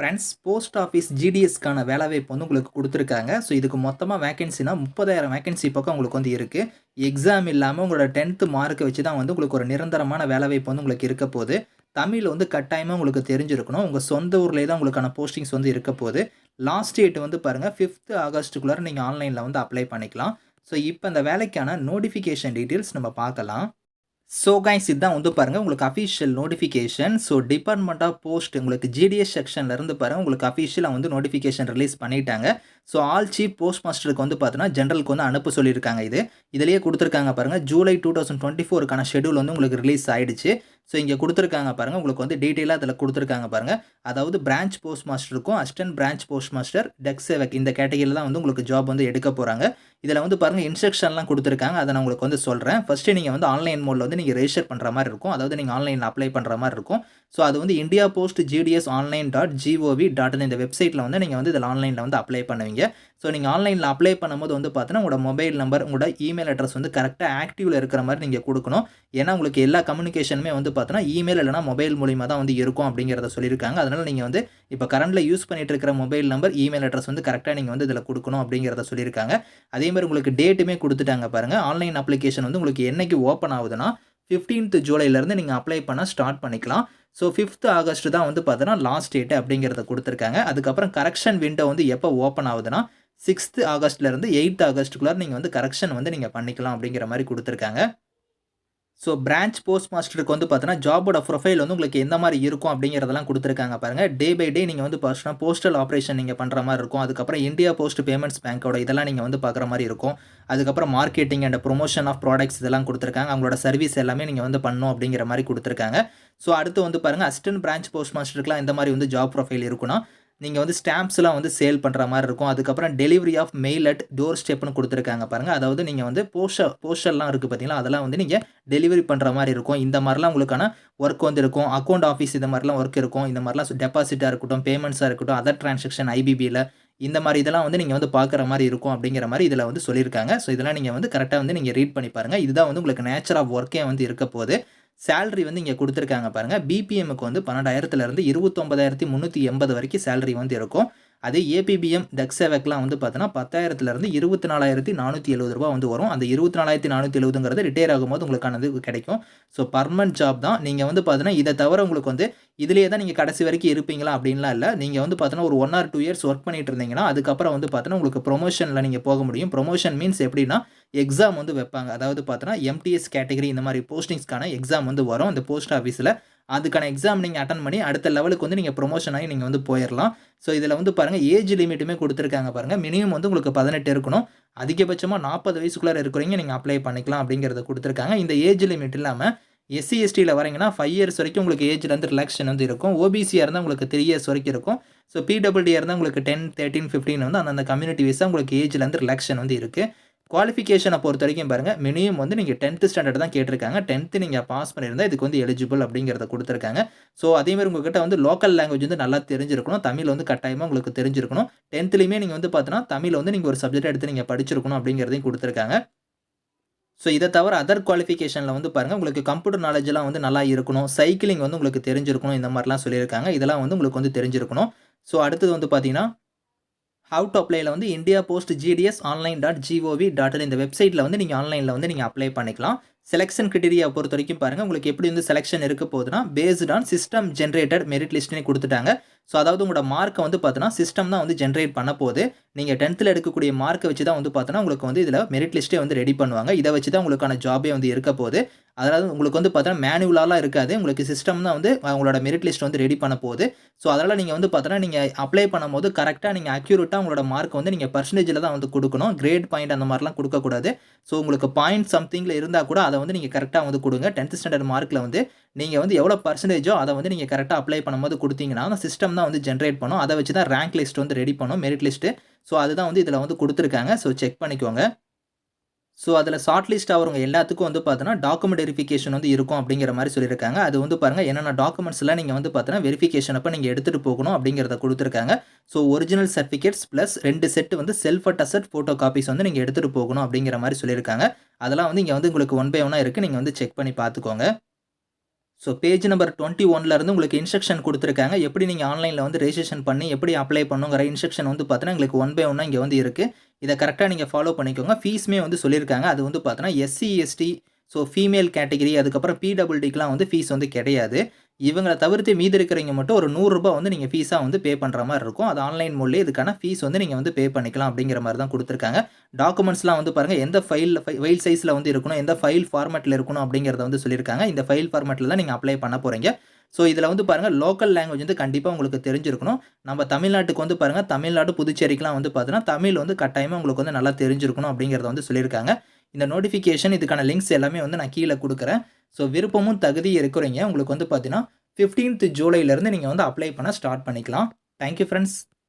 Friends post office ஜிடிஎஸ்க்கான வேலைவாய்ப்பு வந்து உங்களுக்கு கொடுத்துருக்காங்க. ஸோ இதுக்கு மொத்தமாக வேகன்சினா முப்பதாயிரம் வேகன்சி பக்கம் உங்களுக்கு வந்து இருக்குது எக்ஸாம் இல்லாமல் உங்களோட டென்த்து மார்க்கை வச்சு தான் வந்து உங்களுக்கு ஒரு நிரந்தரமான வேலைவாய்ப்பு வந்து உங்களுக்கு இருக்க போகுது. தமிழ் வந்து கட்டாயமாக உங்களுக்கு தெரிஞ்சிருக்கணும். உங்கள் சொந்த ஊர்லேயே தான் உங்களுக்கான போஸ்டிங்ஸ் வந்து இருக்க போகுது. லாஸ்ட் டேட் வந்து பாருங்கள் ஃபிஃப்த்து ஆகஸ்ட்டுக்குள்ளார நீங்கள் ஆன்லைனில் வந்து அப்ளை பண்ணிக்கலாம். ஸோ இப்போ இந்த வேலைக்கான நோட்டிஃபிகேஷன் டீட்டெயில்ஸ் நம்ம பார்க்கலாம். ஸோ கைஸ் இதுதான் வந்து பாருங்கள் உங்களுக்கு official notification so department of post உங்களுக்கு ஜிடிஎஸ் செக்ஷன்லேருந்து பாருங்கள் உங்களுக்கு அஃபிஷியலாக வந்து நோட்டிஃபிகேஷன் ரிலீஸ் பண்ணிட்டாங்க. ஸோ ஆல் சீஃப் போஸ்ட் மாஸ்டருக்கு வந்து பார்த்தீங்கன்னா ஜென்ரலுக்கு வந்து அனுப்ப சொல்லியிருக்காங்க இது. இதிலேயே கொடுத்துருக்காங்க பாருங்கள் ஜூலை டூ தௌசண்ட் டுவெண்ட்டி ஃபோருக்கான ஷெடியூல் வந்து உங்களுக்கு ரிலீஸ் ஆகிடுச்சு ஸோ இங்கே கொடுத்துருக்காங்க பாருங்கள் உங்களுக்கு வந்து டீட்டெயிலாக அதில் கொடுத்துருக்காங்க பாருங்கள் அதாவது branch post மாஸ்டருக்கும் assistant branch post master Dak Sevak இந்த கேட்டகரியில் தான் வந்து உங்களுக்கு ஜாப் வந்து எடுக்க போகிறாங்க இதில் வந்து பாருங்கள் இன்ஸ்ட்ரக்ஷன்லாம் கொடுத்துருக்காங்க. அதை நான் உங்களுக்கு வந்து சொல்கிறேன் ஃபஸ்ட்டு நீங்கள் வந்து ஆன்லைன் மோடில் வந்து நீங்கள் ரெஜிஸ்டர் பண்ணுற மாதிரி இருக்கும். அதாவது நீங்கள் ஆன்லைனில் அப்ளை பண்ணுற மாதிரி இருக்கும். ஸோ அது வந்து India post GDS online dot gov dot இந்த வெப்சைட்டில் வந்து நீங்கள் வந்து இதில் ஆன்லைனில் வந்து அப்ளை பண்ணுவீங்க. ஸோ நீங்கள் ஆன்லைனில் அப்ளை பண்ணும்போது வந்து பார்த்தீங்கன்னா உங்களோட மொபைல் நம்பர் உங்களோட இமெயில் அட்ரஸ் வந்து கரெக்டாக ஆக்டிவில் இருக்கிற மாதிரி நீங்கள் கொடுக்கணும். ஏன்னா உங்களுக்கு எல்லா கம்யூனிகேஷனுமே வந்து பார்த்தீங்கன்னா இமெயில் இல்லைனா மொபைல் மூலிமா தான் வந்து இருக்கும் அப்படிங்கிறத சொல்லியிருக்காங்க. அதனால் நீங்கள் வந்து இப்போ கரண்டில் யூஸ் பண்ணிட்டு இருக்கிற மொபைல் நம்பர் இமெயில் அட்ரஸ் வந்து கரெக்டாக நீங்கள் வந்து இதில் கொடுக்கணும் அப்படிங்கிறத சொல்லியிருக்காங்க. அதேமாதிரி உங்களுக்கு டேட்டுமே கொடுத்துட்டாங்க பாருங்கள் ஆன்லைன் அப்ளிகேஷன் வந்து உங்களுக்கு என்னைக்கு ஓப்பன் ஆகுதுன்னா ஃபிஃப்டீன்த் ஜூலைலேருந்து நீங்கள் அப்ளை பண்ண ஸ்டார்ட் பண்ணிக்கலாம். ஸோ ஃபிஃப்த் ஆகஸ்ட் தான் வந்து பார்த்தோன்னா லாஸ்ட் டேட்டு அப்படிங்கிறத கொடுத்துருக்காங்க. அதுக்கப்புறம் கரெக்ஷன் விண்டோ வந்து எப்போ ஓப்பன் ஆகுதுன்னா சிக்ஸ்த்து ஆகஸ்ட்லேருந்து எயித் ஆகஸ்ட்டுக்குள்ளே நீங்கள் வந்து கரெக்ஷன் வந்து நீங்கள் பண்ணிக்கலாம் அப்படிங்கிற மாதிரி கொடுத்துருக்காங்க. ஸோ பிரான்ச் போஸ்ட் மாஸ்டருக்கு வந்து பார்த்தீங்கன்னா ஜாபோட ப்ரொஃபைல் வந்து உங்களுக்கு எந்த மாதிரி இருக்கும் அப்படிங்கிறதெல்லாம் கொடுத்துருக்காங்க பாருங்கள் டே பை டே நீங்கள் வந்து பார்த்தீங்கன்னா போஸ்டல் ஆப்ரேஷன் நீங்கள் பண்ணுற மாதிரி இருக்கும். அதுக்கப்புறம் இந்தியா போஸ்ட் பேமெண்ட்ஸ் பேங்க்கோட இதெல்லாம் நீங்கள் வந்து பார்க்குற மாதிரி இருக்கும். அதுக்கப்புறம் marketing and promotion of products இதெல்லாம் கொடுத்துருக்காங்க. அவங்களோட சர்வீஸ் எல்லாமே நீங்கள் வந்து பண்ணணும் அப்படிங்கிற மாதிரி கொடுத்துருக்காங்க. ஸோ அடுத்து வந்து பாருங்கள் அசிஸ்டன்ட் பிரான்ச் போஸ்ட் மாஸ்டருக்குலாம் இந்த மாதிரி வந்து ஜாப் ப்ரொஃபைல் இருக்குன்னா நீங்கள் வந்து ஸ்டாம்ப்ஸ்லாம் வந்து சேல் பண்ணுற மாதிரி இருக்கும். அதுக்கப்புறம் delivery of mail at door ஸ்டெப்னு கொடுத்துருக்காங்க பாருங்கள் அதாவது நீங்கள் வந்து போஸ்டர் போஸ்டர்லாம் இருக்குது பார்த்தீங்களா அதெல்லாம் வந்து நீங்கள் டெலிவரி பண்ணுற மாதிரி இருக்கும். இந்த மாதிரிலாம் உங்களுக்கான ஒர்க் வந்து இருக்கும். அக்கௌண்ட் ஆஃபீஸ் இந்த மாதிரிலாம் ஒர்க் இருக்கும். இந்த மாதிரிலாம் டெபாசிட்டாக இருக்கட்டும் பேமெண்ட்ஸாக இருக்கட்டும் அதர் டிரான்சாக்ஷன் ஐபிபியில் இந்த மாதிரி இதெல்லாம் வந்து நீங்கள் வந்து பார்க்குற மாதிரி இருக்கும் அப்படிங்கிற மாதிரி இதில் வந்து சொல்லியிருக்காங்க. ஸோ இதெல்லாம் நீங்கள் வந்து கரெக்டாக வந்து நீங்கள் ரீட் பண்ணி பாருங்கள் இதுதான் வந்து உங்களுக்கு நேச்சர் ஆஃப் ஒர்க்கே வந்து இருக்க போது சேலரி வந்து இங்கே கொடுத்துருக்காங்க பாருங்கள் பிபிஎம்முக்கு வந்து பன்னெண்டாயிரத்துலேருந்து இருபத்தொம்பதாயிரத்தி முந்நூற்றி எண்பது வரைக்கும் சேலரி வந்து இருக்கும். அதே ஏபிபிஎம் டெக்ஸேவெக்லாம் வந்து பார்த்தோன்னா பத்தாயிரத்துலேருந்து இருபத்தி நாலாயிரத்தி நானூற்றி எழுபது ரூபா வந்து வரும். அந்த இருபத்தி நாலாயிரத்தி நானூற்றி எழுபதுங்கிறது ரிட்டையர் ஆகும்போது உங்களுக்கானது கிடைக்கும். ஸோ பர்மனன்ட் ஜாப் தான். நீங்கள் வந்து பார்த்தீங்கன்னா இதை தவிர உங்களுக்கு வந்து இதிலே தான் நீங்கள் கடைசி வரைக்கும் இருப்பீங்களா அப்படின்லாம் இல்லை. நீங்கள் வந்து பார்த்தீங்கன்னா ஒரு one or two years work பண்ணிட்டு இருந்தீங்கன்னா அதுக்கப்புறம் வந்து பார்த்தீங்கன்னா உங்களுக்கு ப்ரொமோஷனில் நீங்கள் போக முடியும். ப்ரொமோஷன் மீன்ஸ் எப்படின்னா எக்ஸாம் வந்து வைப்பாங்க. அதாவது பார்த்தோன்னா எம்டிஎஸ் கேட்டகரி இந்த மாதிரி போஸ்டிங்ஸ்க்கான எக்ஸாம் வந்து வரும். அந்த போஸ்ட் ஆஃபீஸில் அதுக்கான எக்ஸாம் நீங்கள் அட்டன் பண்ணி அடுத்த லெவலுக்கு வந்து நீங்கள் ப்ரொமோஷன் ஆகி நீங்கள் வந்து போயிடலாம் ஸோ இதில் வந்து பாருங்கள் ஏஜ் லிமிட்டுமே கொடுத்துருக்காங்க பாருங்கள் மினிமம் வந்து உங்களுக்கு பதினெட்டு இருக்கணும். அதிகபட்சமாக நாற்பது வயசுக்குள்ளே இருக்கிறீங்க நீங்கள் அப்ளை பண்ணிக்கலாம் அப்படிங்கிறத கொடுத்துருக்காங்க. இந்த ஏஜ் லிமிட் இல்லாமல் எஸ்சி எஸ்டியில் வரீங்கன்னா ஃபைவ் இயர்ஸ் வரைக்கும் உங்களுக்கு ஏஜ்லேருந்து ரிலாக்ஷன் வந்து இருக்கும். ஓபிசியாக இருந்தால் உங்களுக்கு த்ரீ இயர்ஸ் வரைக்கும் இருக்கும். ஸோ பிடபிள்டியாக இருந்தால் உங்களுக்கு டென் தேர்ட்டின் ஃபிஃப்டின் வந்து அந்தந்த கம்யூனிட்டி வைஸாக உங்களுக்கு ஏஜ்லேருந்து ரிலாக்ஷன் வந்து இருக்குது குவாலிஃபிகேஷனை பொறுத்த வரைக்கும் பாருங்கள் மினிமம் வந்து நீங்கள் டென்த்து ஸ்டாண்டர்ட் தான் கேட்டிருக்காங்க. டென்த்து நீங்கள் பாஸ் பண்ணியிருந்தால் இதுக்கு வந்து எலிஜிபிள் அப்படிங்கிறத கொடுத்துருக்காங்க. ஸோ அதேமாதிரி உங்கள்கிட்ட வந்து லோக்கல் லாங்குவேஜ் வந்து நல்லா தெரிஞ்சிருக்கணும். தமிழ் வந்து கட்டாயமாக உங்களுக்கு தெரிஞ்சிருக்கணும். டென்த்துலேயுமே நீங்கள் வந்து பார்த்தோன்னா தமிழ் வந்து நீங்கள் ஒரு சப்ஜெக்ட் எடுத்து நீங்கள் படிச்சிருக்கணும் அப்படிங்கிறதையும் கொடுத்துருக்காங்க. ஸோ இதை தவிர அதர் குவாலிஃபிகேஷனில் வந்து பாருங்கள் உங்களுக்கு கம்ப்யூட்டர் நாலேஜெலாம் வந்து நல்லா இருக்கணும். சைக்கிளிங் வந்து உங்களுக்கு தெரிஞ்சிருக்கணும். இந்த மாதிரிலாம் சொல்லியிருக்காங்க. இதெல்லாம் வந்து உங்களுக்கு வந்து தெரிஞ்சிருக்கணும். ஸோ அடுத்தது வந்து பார்த்தீங்கன்னா ஹவு டு அப்ளைல வந்து India post GDS online dot gov dot இந்த வெப்சைட்டில் வந்து நீங்கள் ஆன்லைனில் வந்து நீங்கள் அப்ளை பண்ணிக்கலாம். செலெக்ஷன் கிரிட்டீரியா பொறுத்த வரைக்கும் பாருங்கள் உங்களுக்கு எப்படி வந்து செலெக்ஷன் இருக்க போகுதுன்னா based on system generated merit லிஸ்ட்னே கொடுத்துட்டாங்க. ஸோ அதாவது உங்களோட மார்க்கை வந்து பார்த்தோன்னா சிஸ்டம் தான் வந்து ஜென்ரேட் பண்ண போகுது. நீங்கள் டென்த்தில் எடுக்கக்கூடிய மார்க்கை வச்சு தான் வந்து பார்த்தோன்னா உங்களுக்கு வந்து இதில் மெரிட் லிஸ்ட்டே வந்து ரெடி பண்ணுவாங்க. இதை வச்சு தான் உங்களுக்கான ஜாபே வந்து இருக்க போது அதாவது உங்களுக்கு வந்து பார்த்தோன்னா மேனுவலாலாம் இருக்காது. உங்களுக்கு சிஸ்டம் தான் வந்து உங்களோட மெரிட் லிஸ்ட் வந்து ரெடி பண்ண போகுது. ஸோ அதனால் நீங்கள் வந்து பார்த்தோன்னா நீங்கள் அப்ளை பண்ணும்போது கரெக்டாக நீங்கள் அக்யூரேட்டாக உங்களோட மார்க் வந்து நீங்கள் பர்சன்டேஜில் தான் வந்து கொடுக்கணும். கிரேட் பாயிண்ட் அந்த மாதிரிலாம் கொடுக்கக்கூடாது. ஸோ உங்களுக்கு பாயிண்ட் சம்திங்கில் இருந்தால் கூட அதை வந்து நீங்கள் கரெக்டாக வந்து கொடுங்க. டென்த் ஸ்டாண்டர்ட் மார்க்கில் வந்து நீங்கள் வந்து எவ்வளோ பர்சன்டேஜோ அதை வந்து நீங்கள் கரெக்டாக அப்ளை பண்ணும்போது கொடுத்தீங்கன்னா அந்த சிஸ்டம் தான் வந்து ஜென்ரேட் பண்ணும். அதை வச்சு தான் ரேங்க் லிஸ்ட் வந்து ரெடி பண்ணும் மெரிட் லிஸ்ட்டு ஸோ அதுதான் வந்து இதில் வந்து கொடுத்துருக்காங்க. ஸோ செக் பண்ணிக்கோங்க. ஸோ அதில் ஷார்ட் லிஸ்ட் ஆகிறவங்க எல்லாத்துக்கும் வந்து பார்த்தோன்னா டாக்குமெண்ட் வெரிஃபிகேஷன் வந்து இருக்கும் அப்படிங்கிற மாதிரி சொல்லியிருக்காங்க. அது வந்து பாருங்கள் என்னென்ன டாக்குமெண்ட்ஸ்லாம் நீங்கள் வந்து பார்த்தோன்னா வெரிஃபிகேஷன் அப்போ நீங்கள் எடுத்துகிட்டு போகணும் அப்படிங்கிறத கொடுத்துருக்காங்க. ஸோ ஒரிஜினல் சர்டிஃபிகேட்ஸ் ப்ளஸ் ரெண்டு செட் வந்து செல்ஃப் அட்டசட் ஃபோட்டோ காப்பீஸ் வந்து நீங்கள் எடுத்துகிட்டு போகணும் அப்படிங்கிற மாதிரி சொல்லியிருக்காங்க. அதெல்லாம் வந்து இங்கே வந்து உங்களுக்கு ஒன் பை ஒன்னாக இருக்குது நீங்கள் வந்து செக் பண்ணி பார்த்துக்கோங்க ஸோ பேஜ் நம்பர் டுவெண்ட்டி ஒன்லேருந்து உங்களுக்கு இன்ஸ்ட்ரக்ஷன் கொடுத்துருக்காங்க. எப்படி நீங்கள் ஆன்லைனில் வந்து ரெஜிஸ்ட்ரேஷன் பண்ணி எப்படி அப்ளை பண்ணுங்கிற இன்ஸ்ட்ரக்ஷன் வந்து பார்த்தீங்கன்னா உங்களுக்கு ஒன் பை ஒன்னாக இங்கே வந்து இருக்குது இதை கரெக்டாக நீங்கள் ஃபாலோ பண்ணிக்கோங்க. ஃபீஸுமே வந்து சொல்லியிருக்காங்க. அது வந்து பார்த்தோன்னா SC ST so female category அதுக்கப்புறம் பிடபிள்டிக்கெலாம் வந்து ஃபீஸ் வந்து கிடையாது. இவங்களை தவிர்த்து மீதி இருக்கிறவங்க மட்டும் ஒரு நூறுரூபா வந்து நீங்கள் ஃபீஸாக வந்து பே பண்ணுற மாதிரி இருக்கும். அது ஆன்லைன் மூலியம் இதுக்கான ஃபீஸ் வந்து நீங்கள் வந்து பே பண்ணிக்கலாம் அப்படிங்கிற மாதிரி தான் கொடுத்துருக்காங்க. டாக்குமெண்ட்ஸ்லாம் வந்து பாருங்கள் எந்த ஃபைல் ஃபைல் சைஸில் வந்து இருக்கணும் எந்த ஃபைல் ஃபார்மேட்டில் இருக்கணும் அப்படிங்கிறத வந்து சொல்லியிருக்காங்க. இந்த ஃபைல் ஃபார்மேட்டில் தான் நீங்கள் அப்ளை பண்ண போகிறீங்க ஸோ இதில் வந்து பாருங்கள் லோக்கல் லாங்குவேஜ் வந்து கண்டிப்பாக உங்களுக்கு தெரிஞ்சிருக்கணும். நம்ம தமிழ்நாட்டுக்கு வந்து பாருங்கள் தமிழ்நாடு புதுச்சேரிக்கெலாம் வந்து பார்த்தீங்கன்னா தமிழ் வந்து கட்டாயமாக உங்களுக்கு வந்து நல்லா தெரிஞ்சிருக்கணும் அப்படிங்கிறத வந்து சொல்லியிருக்காங்க. இந்த நோட்டிஃபிகேஷன் இதுக்கான லிங்க்ஸ் எல்லாமே வந்து நான் கீழே கொடுக்குறேன். ஸோ விருப்பமும் தகுதி இருக்கிறீங்க. உங்களுக்கு வந்து பார்த்தீங்கன்னா ஃபிஃப்டீன்த் ஜூலைலேருந்து நீங்கள் வந்து அப்ளை பண்ண ஸ்டார்ட் பண்ணிக்கலாம். Thank you friends